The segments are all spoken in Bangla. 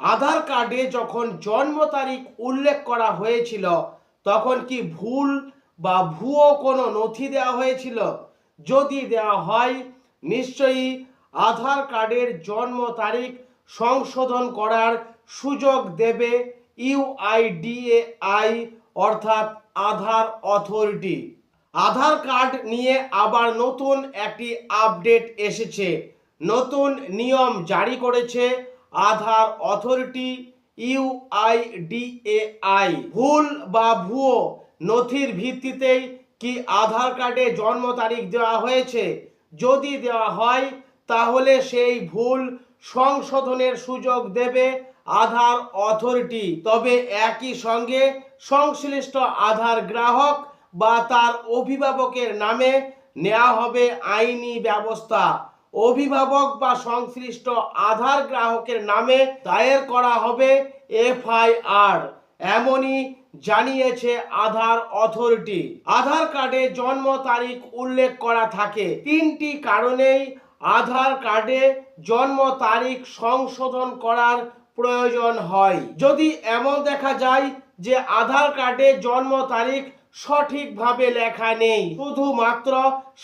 আধার কার্ডে যখন জন্ম তারিখ উল্লেখ করা হয়েছিল, তখন কি ভুল বা ভুয়ো কোনো নথি দেওয়া হয়েছিল? যদি দেওয়া হয়, নিশ্চয়ই আধার কার্ডের জন্ম তারিখ সংশোধন করার সুযোগ দেবে ইউআইডিএআই অর্থাৎ আধার অথরিটি। আধার কার্ড নিয়ে আবার নতুন একটি আপডেট এসেছে। নতুন নিয়ম জারি করেছে আধার অথরিটি ইউআইডিএআই ভুল বা ভুয়ো নথির ভিত্তিতেই কি আধার কার্ডে জন্ম তারিখ দেওয়া হয়েছে? যদি দেওয়া হয়, তাহলে সেই ভুল সংশোধনের সুযোগ দেবে আধার অথরিটি। তবে একই সঙ্গে সংশ্লিষ্ট আধার গ্রাহক বা তার অভিভাবকের নামে নেওয়া হবে আইনি ব্যবস্থা। অভিভাবক বা সংশ্লিষ্ট আধার গ্রাহকের নামে দায়ের করা হবে এফআইআর। এমনই জানিয়েছে আধার অথরিটি। আধার কার্ডে জন্ম তারিখ উল্লেখ করা থাকে। তিনটি কারণেই আধার কার্ডে জন্ম তারিখ সংশোধন করার প্রয়োজন হয়। যদি এমন দেখা যায় যে আধার কার্ডে জন্ম তারিখ সঠিকভাবে লেখা নেই, শুধুমাত্র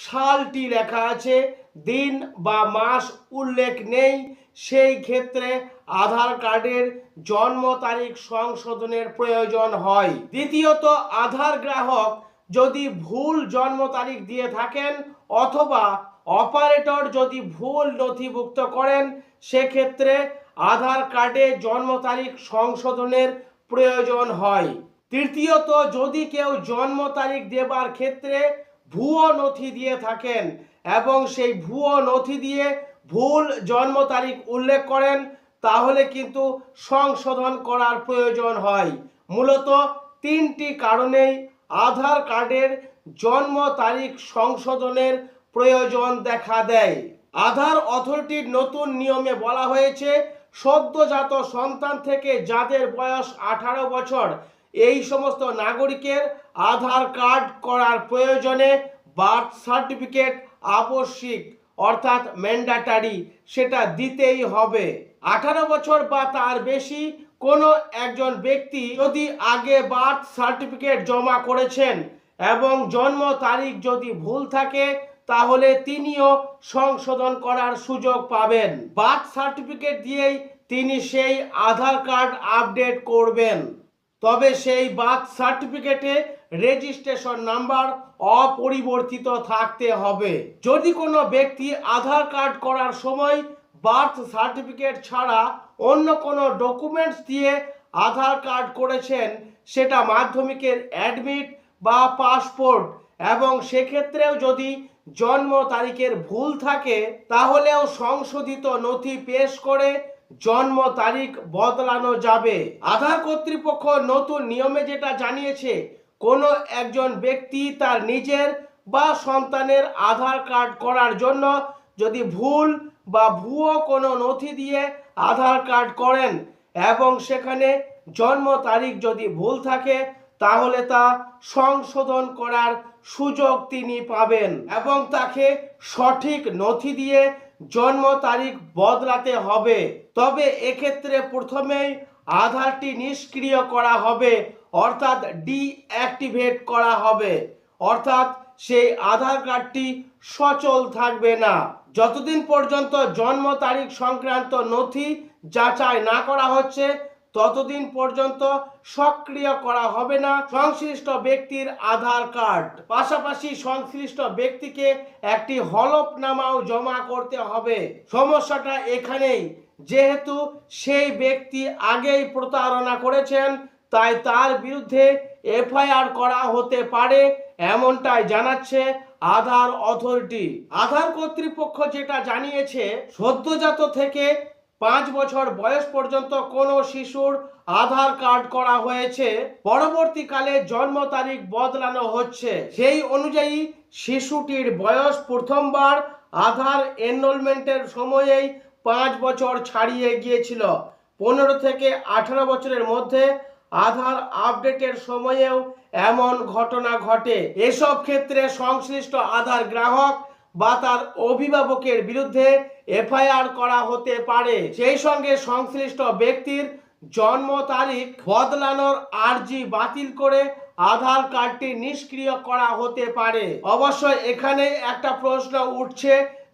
সালটি লেখা আছে দিন বা মাস উল্লেখ নেই, সেই ক্ষেত্রে আধার কার্ডের জন্ম তারিখ সংশোধনের প্রয়োজন হয়। দ্বিতীয়ত, আধার গ্রাহক যদি ভুল জন্ম তারিখ দিয়ে থাকেন অথবা অপারেটর যদি ভুল নথিভুক্ত করেন, সেক্ষেত্রে আধার কার্ডে জন্ম তারিখ সংশোধনের প্রয়োজন হয়। তৃতীয়ত, যদি কেউ জন্ম তারিখ দেবার ক্ষেত্রে ভুয়ো নথি দিয়ে থাকেন এবং সেই ভুয়ো নথি দিয়ে ভুল জন্ম তারিখ উল্লেখ করেন, তাহলে কিন্তু সংশোধন করার প্রয়োজন হয়। মূলত তিনটি কারণেই আধার কার্ডের জন্ম তারিখ সংশোধনের প্রয়োজন দেখা দেয়। আধার অথরিটির নতুন নিয়মে বলা হয়েছে, সদ্যজাত সন্তান থেকে যাদের বয়স আঠারো বছর, এই সমস্ত নাগরিকের আধার কার্ড করার প্রয়োজনে বার্থ সার্টিফিকেট আবশ্যিক, অর্থাৎ ম্যান্ডাটারি সেটা দিতেই হবে। আঠারো বছর বা তার বেশি কোনো একজন ব্যক্তি যদি আগে বার্থ সার্টিফিকেট জমা করেছেন এবং জন্ম তারিখ যদি ভুল থাকে, তাহলে তিনিও সংশোধন করার সুযোগ পাবেন। বার্থ সার্টিফিকেট দিয়েই তিনি সেই আধার কার্ড আপডেট করবেন। তবে সেই বার্থ সার্টিফিকেটে রেজিস্ট্রেশন নাম্বার অপরিবর্তিত থাকতে হবে। যদি কোনো ব্যক্তি আধার কার্ড করার সময় বার্থ সার্টিফিকেট ছাড়া অন্য কোনো ডকুমেন্টস দিয়ে আধার কার্ড করেছেন, সেটা মাধ্যমিকের অ্যাডমিট বা পাসপোর্ট এবং সেক্ষেত্রেও যদি জন্ম তারিখের ভুল থাকে, তাহলেও সংশোধিত নথি পেশ করে জন্ম তারিখ বদলানো যাবে। আধার কর্তৃপক্ষ নতুন নিয়মে যেটা জানিয়েছে কোনো একজন ব্যক্তি তার নিজের বা সন্তানের আধার কার্ড করার জন্য যদি ভুল বা ভুয়ো কোনো নথি দিয়ে আধার কার্ড করেন এবং সেখানে জন্ম তারিখ যদি ভুল থাকে, তাহলে তা সংশোধন করার সুযোগ তিনি পাবেন এবং তাকে সঠিক নথি দিয়ে জন্ম তারিখ বদলাতে হবে। তবে এক্ষেত্রে প্রথমেই আধারটি নিষ্ক্রিয় করা হবে, অর্থাৎ ডিঅ্যাক্টিভেট করা হবে। অর্থাৎ সেই আধার কার্ডটি সচল থাকবে না। যতদিন পর্যন্ত জন্ম তারিখ সংক্রান্ত নথি যাচাই না করা হচ্ছে, ততদিন পর্যন্ত সক্রিয় করা হবে না সংশ্লিষ্ট ব্যক্তির আধার কার্ড। পাশাপাশি সংশ্লিষ্ট ব্যক্তিকে একটি হলফনামাও জমা করতে হবে। সমস্যাটা এখানেই। যেহেতু সেই ব্যক্তি আগেই প্রতারণা করেছেন, তাই তার বিরুদ্ধে এফআইআর করা হতে পারে এমনটাই জানাচ্ছে আধার অথরিটি। আধার কর্তৃপক্ষ যেটা জানিয়েছে, সদ্যজাত থেকে পাঁচ বছর বয়স পর্যন্ত কোনো শিশুর আধার কার্ড করা হয়েছে। পরবর্তীকালে জন্ম তারিখ বদলানো হচ্ছে। সেই অনুযায়ী শিশুটির বয়স প্রথমবার আধার এনরোলমেন্টের সময়েই পাঁচ বছর ছাড়িয়ে গিয়েছিল। পনেরো থেকে আঠারো বছরের মধ্যে আধার আপডেটের সময়েও এমন ঘটনা ঘটে। এসব ক্ষেত্রে সংশ্লিষ্ট আধার গ্রাহক বা তার অভিভাবকের বিরুদ্ধে এফআইআর করা হতে পারে। সেই সঙ্গে সংশ্লিষ্ট ব্যক্তির জন্ম তারিখ বদলানোর আর্জি বাতিল করে আধার কার্ডটি নিষ্ক্রিয় করা হতে পারে। অবশ্যই এখানে একটা প্রশ্ন উঠছে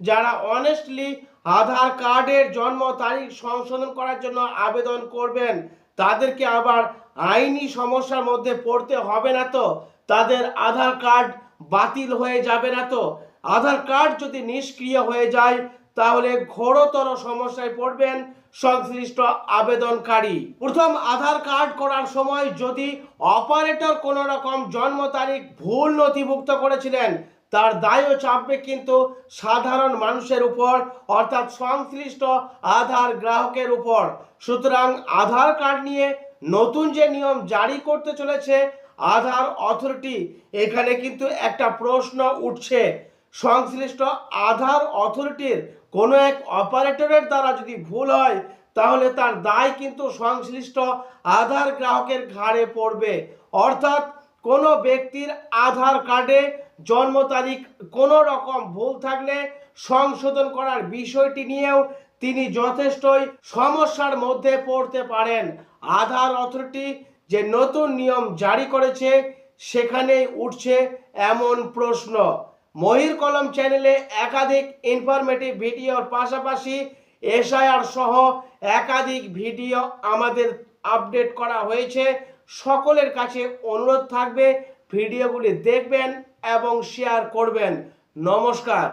যারা অনেস্টলি আধার কার্ডের জন্ম তারিখ সংশোধন করার জন্য আবেদন করবেন। তাদেরকে আবার আইনি সমস্যার মধ্যে পড়তে হবে না তো? তাদের আধার কার্ড বাতিল হয়ে যাবে না তো? আধার কার্ড যদি নিষ্ক্রিয় হয়ে যায়, তাহলে ঘোরতর সমস্যায় পড়বেন সংশ্লিষ্ট আবেদনকারী। প্রথম আধার কার্ড করার সময় যদি অপারেটর কোনো রকম জন্ম তারিখ ভুল নথিভুক্ত করেছিলেন তার দায়ও চাপবে কিন্তু সাধারণ মানুষের উপর, অর্থাৎ সংশ্লিষ্ট আধার গ্রাহকের উপর। সুতরাং আধার কার্ড নিয়ে নতুন যে নিয়ম জারি করতে চলেছে, আধার অথরিটি, এখানে কিন্তু একটা প্রশ্ন উঠছে। সংশ্লিষ্ট আধার অথরিটির কোনো এক অপারেটরের দ্বারা যদি ভুল হয়, তাহলে তার দায় কিন্তু সংশ্লিষ্ট আধার গ্রাহকের ঘাড়ে পড়বে। অর্থাৎ কোনো ব্যক্তির আধার কার্ডে জন্ম তারিখ কোনো রকম ভুল থাকলে সংশোধন করার বিষয়টি নিয়েও তিনি যথেষ্টই সমস্যার মধ্যে পড়তে পারেন। আধার অথরিটি যে নতুন নিয়ম জারি করেছে, সেখানেই উঠছে এমন প্রশ্ন। মহির কলম চ্যানেলে একাধিক ইনফরমেটিভ ভিডিওর পাশাপাশি এসআইআর সহ একাধিক ভিডিও আমাদের আপডেট করা হয়েছে। সকলের কাছে অনুরোধ থাকবে, ভিডিওগুলি দেখবেন এবং শেয়ার করবেন। নমস্কার।